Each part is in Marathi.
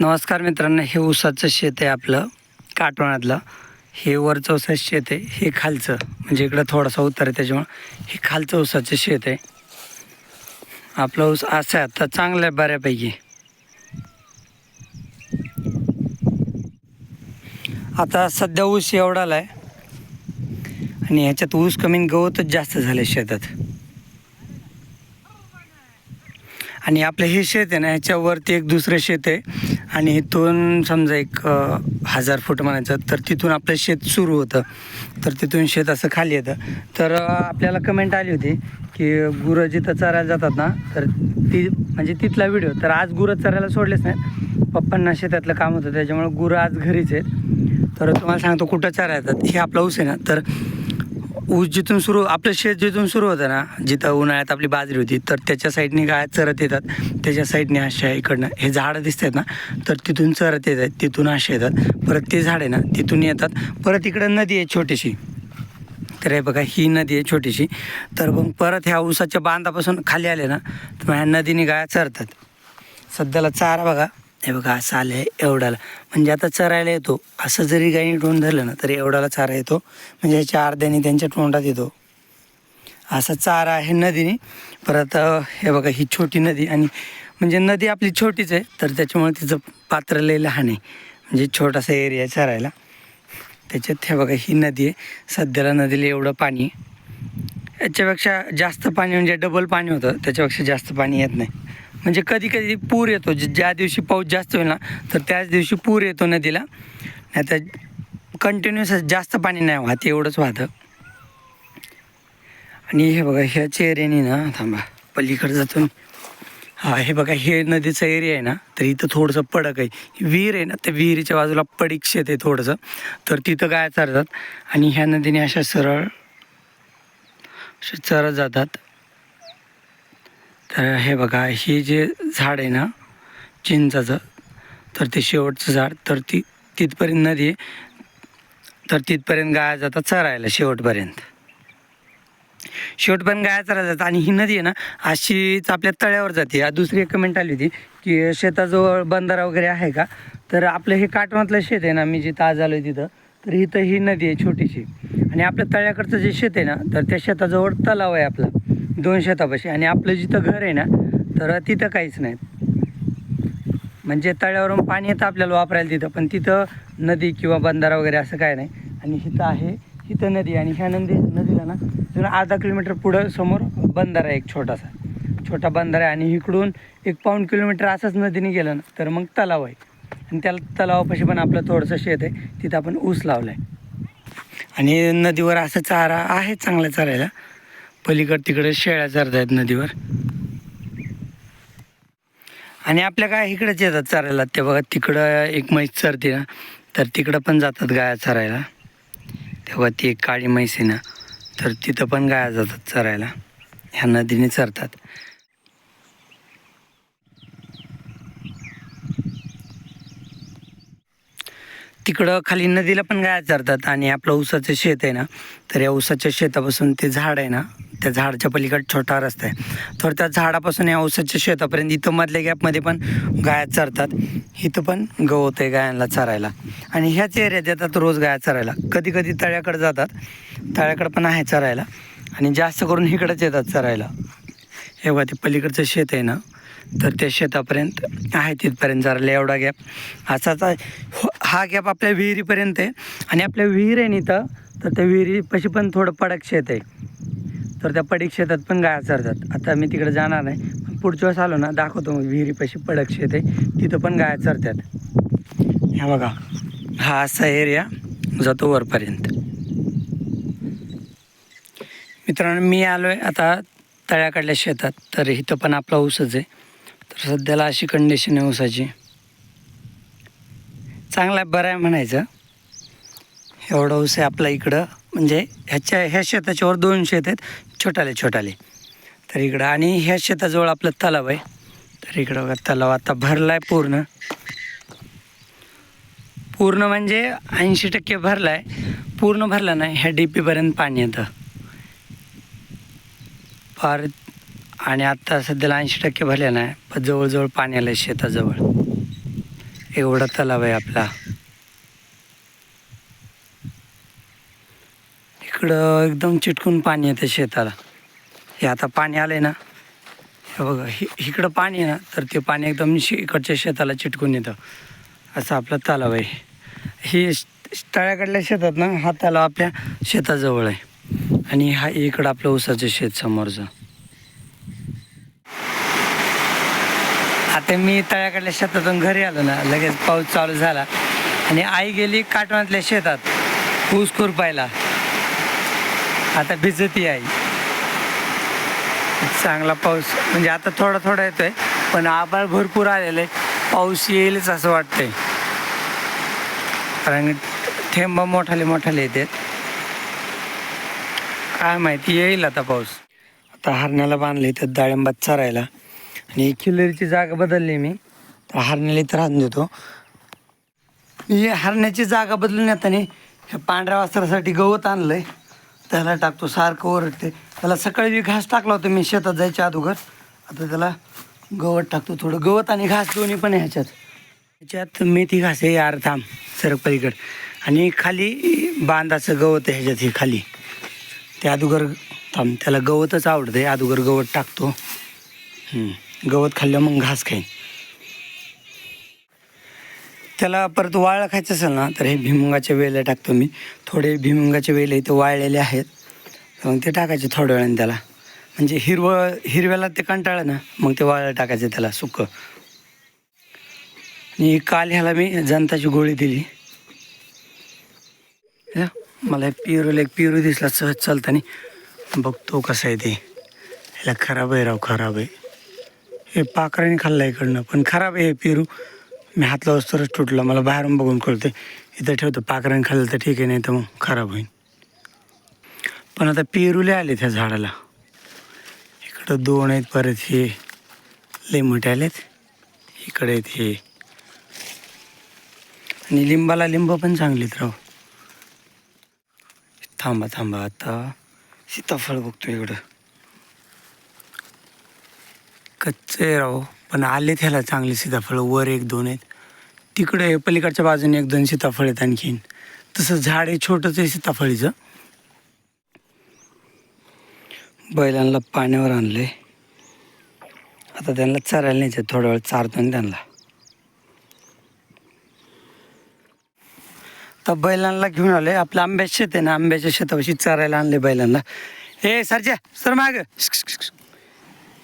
नमस्कार मित्रांनो हे ऊसाचं शेत आहे आपलं काटवणातलं हे वरचं ऊसाचं शेत आहे हे खालचं. म्हणजे इकडं थोडासा उतार आहे त्याच्यामुळं हे खालचं ऊसाचं शेत आहे. आपलं ऊस असं आहे आता चांगलं आहे बऱ्यापैकी. आता सध्या ऊस एवढाला आहे आणि ह्याच्यात ऊस कमी गवतच जास्त झाले शेतात. आणि आपलं हे शेत आहे ना ह्याच्यावरती एक दुसरं शेत आहे. आणि इथून समजा एक हजार फूट म्हणायचं तर तिथून आपलं शेत सुरू होतं. तर तिथून शेत असं खाली येतं. तर आपल्याला कमेंट आली होती की गुरं जिथं चरायला जातात ना तर ती म्हणजे तिथला व्हिडिओ तर आज गुरं चरायला सोडलेच नाहीत. पप्पांना शेतातलं काम होतं त्याच्यामुळे गुरं आज घरीच आहेत. तर तुम्हाला सांगतो कुठं चरायतात हे आपला ऊस आहे ना. तर ऊस जिथून सुरू आपलं शेत जिथून सुरू होतं ना जिथं उन्हाळ्यात आपली बाजरी होती तर त्याच्या साईडने गाय चरत येतात. त्याच्या साईडने अशा इकडनं हे झाडं दिसत आहेत ना तर तिथून चरत येत आहेत तिथून असे येतात. परत ते झाड आहे ना तिथून येतात. परत इकडं नदी आहे छोटीशी. तर हे बघा ही नदी आहे छोटीशी. तर मग परत ह्या ऊसाच्या बांधापासून खाली आले ना तर मग ह्या नदीने गाया चरतात. सध्याला चारा बघा. हे बघा असं आलं आहे एवढ्याला. म्हणजे आता चरायला येतो. असं जरी गायीने टोंड धरलं ना तरी एवढ्याला चारा येतो. म्हणजे ह्याच्या अर्ध्याने त्यांच्या तोंडात येतो. असा चारा आहे नदीने. परत हे बघा ही छोटी नदी. आणि म्हणजे नदी आपली छोटीच आहे तर त्याच्यामुळे तिचं पात्र लय लहान आहे. म्हणजे छोटासा एरिया आहे चरायला. त्याच्यात हे बघा ही नदी आहे. सध्याला नदीला एवढं पाणी आहे. याच्यापेक्षा जास्त पाणी म्हणजे डबल पाणी होतं. त्याच्यापेक्षा जास्त पाणी येत नाही. म्हणजे कधी कधी पूर येतो. ज्या दिवशी पाऊस जास्त होईल ना तर त्याच दिवशी पूर येतो नदीला. नाही तर कंटिन्युअस जास्त पाणी नाही वाहत एवढंच वाहतं. आणि हे बघा ह्या एरियाने ना थांबा पलीकडे जातो. हा हे बघा हे नदीचा एरिया आहे ना तर इथं थोडंसं पडक आहे. विहीर आहे ना त्या विहिरीच्या बाजूला पडीक शेत आहे थोडंसं. तर तिथं गाय चरतात. आणि ह्या नदीने अशा सरळ अशा चरत जातात. तर हे बघा हे जे झाड आहे ना चिंचाचं तर ते शेवटचं झाड तर ती तिथपर्यंत नदी आहे. तर तिथपर्यंत गाया जातात चरायला शेवटपर्यंत. शेवटपर्यंत गाया चरायला जातात. आणि ही नदी आहे ना अशीच आपल्या तळ्यावर जाते. दुसरी एक कमेंट आली होती की शेताजवळ बंधारा वगैरे आहे का? तर आपलं हे काटवातलं शेत आहे ना मी जिथं आज आलो तिथं तर इथं ही नदी आहे छोटीशी. आणि आपल्या तळ्याकडचं जे शेत आहे ना तर त्या शेताजवळ तलाव आहे आपला. दोन शेतापाशी. आणि आपलं जिथं घर आहे ना तर तिथं काहीच नाही. म्हणजे तळ्यावरून पाणी येतं आपल्याला वापरायला तिथं पण तिथं नदी किंवा बंधारा वगैरे असं काय नाही. आणि इथं आहे इथं नदी आणि ह्या नदी नदीला ना जुना अर्धा किलोमीटर पुढं समोर बंधारा आहे एक छोटासा. छोटा बंधारा आहे. आणि इकडून एक पाऊण किलोमीटर असंच नदीने गेलं ना तर मग तलाव आहे. आणि त्या तलावापाशी पण आपलं थोडंसं शेत आहे. तिथं आपण ऊस लावला आहे आणि नदीवर असं चारा आहे चांगला चारायला. पलीकड तिकडे शेळ्या चरत आहेत नदीवर. आणि आपल्या गाय इकडेच येतात चरायला? ते बघा तिकडं एक म्हैस चरते ना तर तिकडं पण जातात गाया चरायला. तेव्हा ती एक काळी म्हैस आहे ना तर तिथं पण गाया जातात चरायला. ह्या नदीने चरतात. तिकडं खाली नदीला पण गाया चरतात आणि आपलं ऊसाचं शेत आहे ना तर या ऊसाच्या शेतापासून ते झाड आहे ना त्या झाडच्या पलीकडे छोटा रस्ता आहे. तर त्या झाडापासून या ऊसाच्या शेतापर्यंत इथं मधल्या गॅपमध्ये पण गाया चरतात. इथं पण गवत आहे गायांना चरायला. आणि ह्याच एरियात येतात रोज गाया चरायला. कधी कधी तळ्याकडे जातात. तळ्याकडे पण आहे चरायला. आणि जास्त करून इकडंच येतात चरायला. हे बघा ते पलीकडचं शेत आहे ना तर त्या शेतापर्यंत आहे तिथपर्यंत जरा एवढा गॅप. असाच आहे. हो, हा गॅप आपल्या विहिरीपर्यंत आहे. आणि आपल्या विहीर आहे ना इथं तर त्या विहिरीपाशी पण थोडं पडक शेत आहे. तर त्या पडीक शेतात पण गाया चरतात. आता मी तिकडे जाणार नाही पण पुढच्या वेळेस आलो ना दाखवतो मग विहिरीपाशी पडक शेत आहे. तिथं पण गाया चरतात. ह्या बघा हा असा एरिया जातो वरपर्यंत. मित्रांनो मी आलो आहे आता तळ्याकडल्या शेतात. तर इथं पण आपला ऊसच आहे. तर सध्याला अशी कंडिशन आहे ऊसाची. चांगला आहे बरं आहे म्हणायचं. एवढं ऊस आहे आपला इकडं. म्हणजे ह्याच्या ह्या शेताच्यावर दोन शेत आहेत छोटाले छोटाले. तर इकडं आणि ह्या शेताजवळ आपलं तलाव आहे. तर इकडं बघा तलाव आता भरला आहे पूर्ण. पूर्ण म्हणजे ऐंशी टक्के भरला आहे पूर्ण भरला नाही ह्या डी पीपर्यंत पाणी येतं. फार आणि आत्ता सध्याला ऐंशी टक्के भरले नाही पण जवळजवळ पाणी आलं आहे शेताजवळ. एवढा तलाव आहे आपला. इकडं एकदम चिटकून पाणी येतं शेताला. हे आता पाणी आलं आहे ना. हे बघा हि इकडं पाणी आहे ना तर ते पाणी एकदम शे इकडच्या शेताला चिटकून येतं. असं आपला तलाव आहे. हे तळ्याकडल्या शेतात ना हा तलाव आपल्या शेताजवळ आहे. आणि हा इकडं आपलं ऊसाचं शेत समोरचं. आता मी तळ्याकडल्या शेतातून घरी आलो ना लगेच पाऊस चालू झाला. आणि आई गेली काटवांतल्या शेतात ऊस खुरपायला. आता भिजती आई चांगला पाऊस म्हणजे आता थोडा थोडा येतोय पण आभाळ भरपूर आलेलं आहे पाऊस येईलच असं वाटतंय. कारण थेंब मोठाले मोठाले येतात काय माहिती येईल आता पाऊस. आता हरण्याला बांधले तर डाळिंबात चरायला. आणि किल्लरीची जागा बदलली मी. तर हरण्याला त्रास देतो. मी हरण्याची जागा बदलून येताना ह्या पांढऱ्या वस्त्रासाठी गवत आणलंय. त्याला टाकतो सारखं ओरडते. त्याला सकाळी बी घास टाकला होता मी शेतात जायच्या अगोदर. आता त्याला गवत टाकतो थोडं. गवत आणि घास दोन्ही पण आहे ह्याच्यात. ह्याच्यात मेथी घास आहे यार थांब सरपलीकडं पलीकड. आणि खाली बांधाचं गवत आहे ह्याच्यात हे खाली. ते अगोदर थांब त्याला गवतच आवडतं आहे अगोदर गवत टाकतो. गवत खाल्लं मग घास खाईन. त्याला परत वाळलं खायचं असेल ना तर हे भिमुंगाच्या वेल्या टाकतो मी. थोडे भिमुंगाचे वेले इथे वाळलेले आहेत. मग ते टाकायचे थोड्या वेळाने त्याला. म्हणजे हिरवं हिरव्याला ते कंटाळलं ना मग ते वाळलं टाकायचं त्याला सुकं. आणि काल ह्याला मी जनताची गोळी दिली. मला एक पिरूला एक पिरू दिसला सहज चालताना. बघतो कसं आहे ते. ह्याला खराब आहे राव खराब आहे. हे पाखराने खाल्लं इकडनं. पण खराब आहे हे पेरू. मी हातला वस्तूच तुटला. मला बाहेरून बघून कळते इथं ठेवतो. पाखराने खाल्लं तर ठीक आहे नाही तर मग खराब होईल पण आता पेरूले आले त्या झाडाला. इकडं दोन आहेत परत हे लय मोठे आलेत. इकडे आहेत हे. आणि लिंबाला लिंब पण चांगलीत राव. थांबा थांबा. आता सीताफळ बघतो इकडं. कच्चे राव. पण आले त्याला चांगले सीताफळ. वर एक दोन आहेत. तिकडे पलीकडच्या बाजूने एक दोन सीताफळ आहेत आणखीन. तसं झाड आहे छोटंच आहे सीताफळीचं. बैलांना पाण्यावर आणले आता त्यांना चरायला न्यायचं थोडा वेळ चारतो आणि त्यांना. तर बैलांना घेऊन आले आपलं आंब्याचं शेत आहे ना. आंब्याच्या शेतापाशी चरायला आणले बैलांना. हे सरच्या सर माग.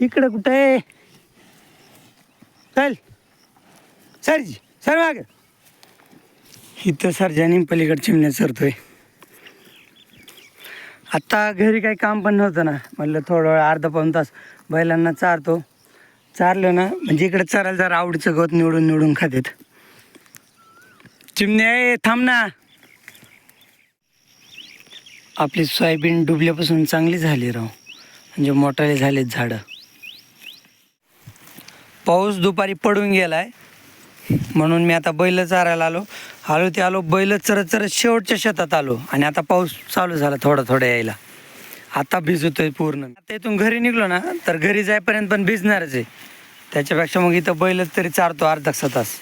इकडं कुठं आहे? चल. सरजी सर माग इथं सरजानी पलीकडे चिमण्या सरतोय आत्ता घरी काही काम पण नव्हतं ना. म्हटलं थोडं वेळ अर्धा पाऊन तास बैलांना चारतो. चारलं ना म्हणजे इकडे चरायला जरा आवडीचं गवत निवडून निवडून खातेत. चिमण्या ए थांब ना. आपली सोयाबीन डुबल्यापासून चांगली झाली राव. म्हणजे मोठाले झालेत झाडं. पाऊस दुपारी पडून गेलाय. म्हणून मी आता बैल चारायला आलो. आलो ते आलो बैल चरत चरत शेवटच्या शेतात आलो. आणि आता पाऊस चालू झाला थोडा थोडा यायला. आता भिजतोय पूर्ण. आता इथून घरी निघलो ना तर घरी जायपर्यंत पण भिजणारच आहे. त्याच्यापेक्षा मग इथं बैलच तरी चारतो अर्धा तास.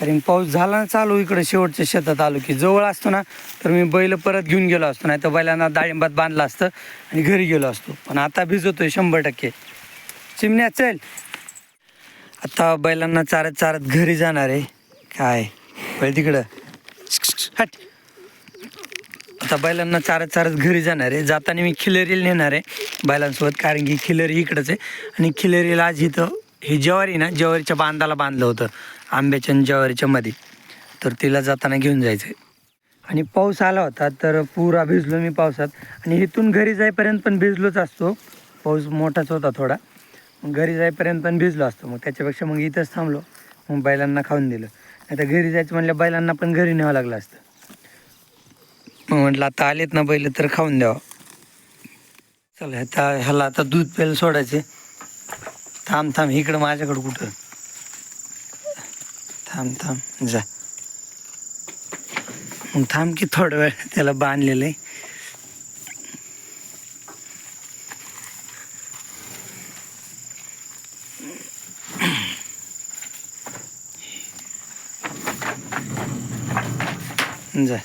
कारण पाऊस झाला ना चालू इकडे शेवटच्या शेतात आलो की जवळ असतो ना तर मी बैल परत घेऊन गेलो असतो. नाही तर बैलांना डाळिंबात बांधला असतं आणि घरी गेलो असतो. पण आता भिजवतोय शंभर टक्के. चिमण्या चल. आता बैलांना चारत चारत घरी जाणार आहे. काय? बैल तिकडं. हट. आता बैलांना चारत चारत घरी जाणार आहे. जाताना मी खिलरीला नेणार आहे बैलांसोबत कारण की खिलरी इकडंच आहे. आणि खिलरीला आज इथं ही ज्वारी ना ज्वारीच्या बांधाला बांधलं होतं आंब्याच्या आणि ज्वारीच्या मध्ये तर तिला जाताना घेऊन जायचं आहे आणि पाऊस आला होता तर पुरा भिजलो मी पावसात. आणि इथून घरी जाईपर्यंत पण भिजलोच असतो. पाऊस मोठाच होता थोडा. घरी जाईपर्यंत पण भिजलो असतो. मग त्याच्यापेक्षा मग इथंच थांबलो. मग बैलांना खाऊन दिलं. नाही तर घरी जायचं म्हणलं बैलांना पण घरी न्यावं लागलं असतं. मग म्हटलं आता आलेत ना बैल तर खाऊन द्यावं. चला आता ह्याला आता दूध प्यायला सोडायचे थांब थांब इकडं माझ्याकडं कुठं? थांब थांब जा. मग थांब की थोडा वेळ त्याला बांधलेलं आहे. जा.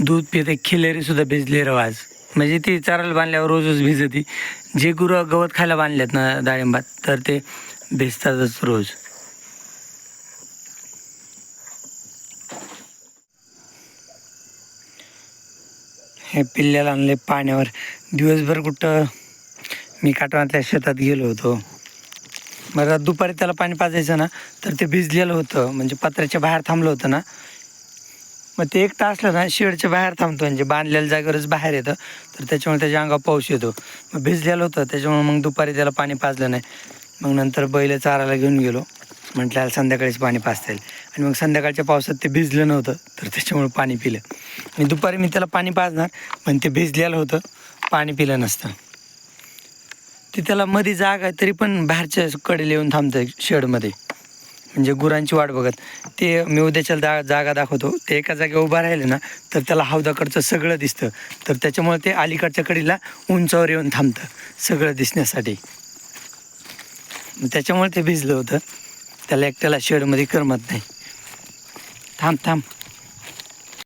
दूध पिते खिलेरी सुद्धा भिजली रव आज म्हणजे ती चाराला बांधल्यावर रोजच भिजती. जे गुरं गवत खायला बांधलेत ना डाळिंबात तर ते भिजतातच रोज. हे पिल्ल्याला आणले पाण्यावर. दिवसभर कुठं मी काटवातल्या शेतात गेलो होतो. बरं दुपारी त्याला पाणी पाजायचं ना तर ते भिजलेलं होतं. म्हणजे पत्र्याच्या बाहेर थांबलं होतं ना. मग ते एकटं असलं ना शेडच्या बाहेर थांबतो. म्हणजे बांधलेल्या जागेवरच बाहेर येतं. तर त्याच्यामुळे त्याच्या अंगावर पाऊस येतो. मग भिजलेलं होतं. त्याच्यामुळे मग दुपारी त्याला पाणी पाजलं नाही. मग नंतर बैल चारायला घेऊन गेलो. म्हटलं संध्याकाळीच पाणी पाचता येईल. आणि मग संध्याकाळच्या पावसात ते भिजलं नव्हतं तर त्याच्यामुळे पाणी पिलं. आणि दुपारी मी त्याला पाणी पाजणार पण ते भिजलेलं होतं पाणी पिलं नसतं. ते त्याला मध्ये जागा आहे तरी पण बाहेरच्या कडेला येऊन थांबतं शेडमध्ये. म्हणजे गुरांची वाट बघत. ते मी उद्याच्या जा जागा दाखवतो. ते एका जागेवर उभा राहिले ना तर त्याला हौदाकडचं सगळं दिसतं. तर त्याच्यामुळे ते अलीकडच्या कडीला उंचावर येऊन थांबतं सगळं दिसण्यासाठी. त्याच्यामुळे ते भिजलं होतं. त्याला एकट्याला शेडमध्ये करमत नाही. थांब थांब.